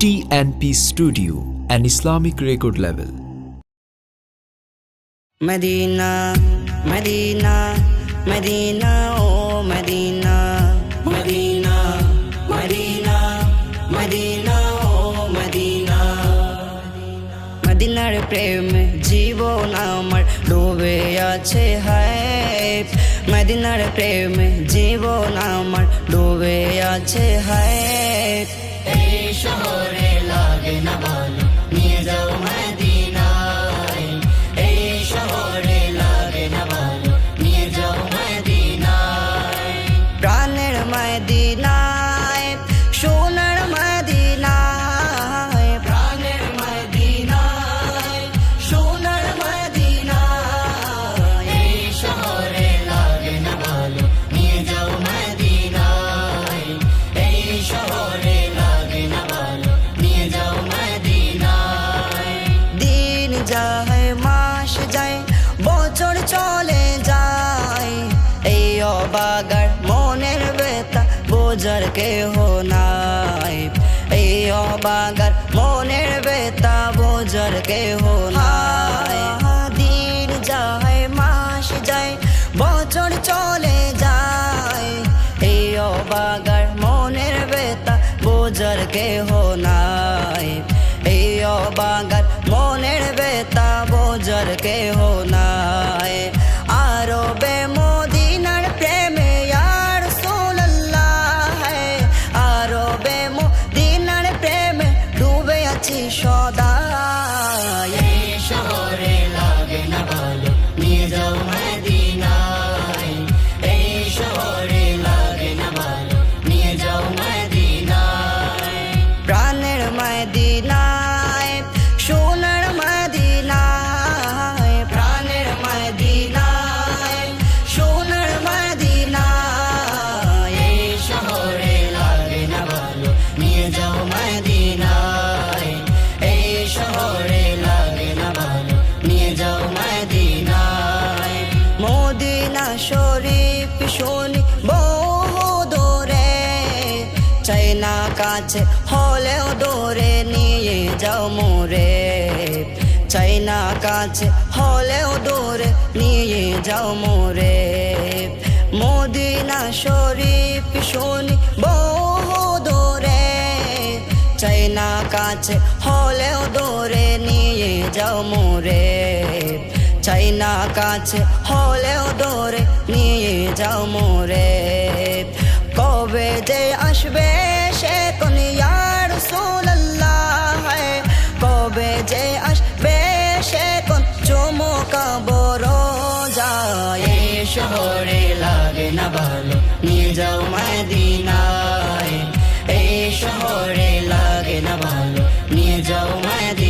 TNP Studio, an Islamic record label. Medina Medina Medina O Medina Medina Medina Medina ও Medina মদিনার প্রেম জীবন আমার ডুবে আছে হায় মদিনার প্রেম জীবন আমার ডুবে আছে হায় শহরে লাগে না ভালো বোঝার কেহ নাই। এই অবাগার মনের বেতা বোঝার কেহ নাই। দিন যায়, মাস যায়, বছর চলে যায়। এই অবাগার মনের বেতা বোঝার কেহ নাই। শুনি, বহু দূরে চাই না কাছে হলেও দূরে নিয়ে যাও মোরে। চাই না কাছে হলেও দূরে নিয়ে যাও মোরে। মদিনা শরীফ শুনি, বহু দূরে চাই না কাছে হলেও দূরে নিয়ে যাও মোরে। চাই না কাছে হলেও দূরে নিয়ে যাও মোরে। কবে যে আসবে সে কোন সোল্লাহ কবে যে আসবে সে কোন চমকা বড় যায় শহরে লাগে না ভালো, নিয়ে যাও মদিনায়। এই শহরে লাগে না ভালো, নিয়ে যাও মদিনায়।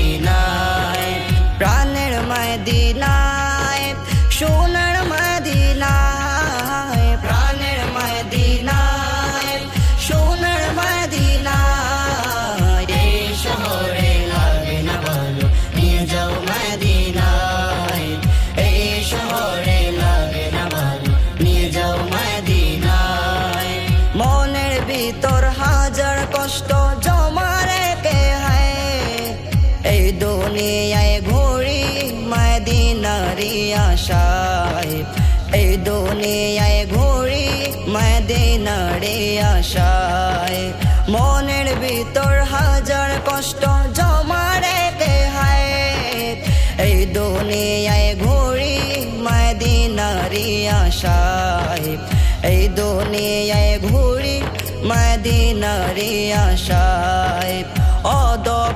এই দুনিয়ায় ঘুরি মদিনারি আশায়। এই দুনিয়ায় ঘুরি মদিনারি আশায়। মনের ভিতর হাজার কষ্ট জমা রেখে হয়। এই দুনিয়ায় ঘুরি মদিনারি আশায়। এই দুনিয়ায় ঘুরি মদিনারি আশায়। অদমে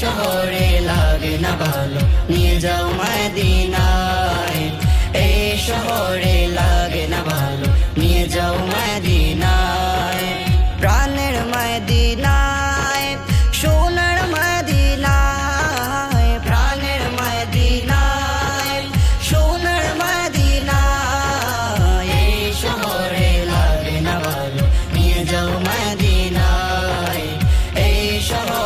শহরে লাগে না ভালো। নিয়ে যাও মদিনায়। এই শহরে লাগে না ভালো। নিয়ে যাও মদিনায়। প্রাণের মদিনায়, সোনার মদিনায়, প্রাণের মদিনায়, সোনার মদিনায়। এই শহরে লাগে না ভালো। নিয়ে যাও মদিনায়। এই শহরে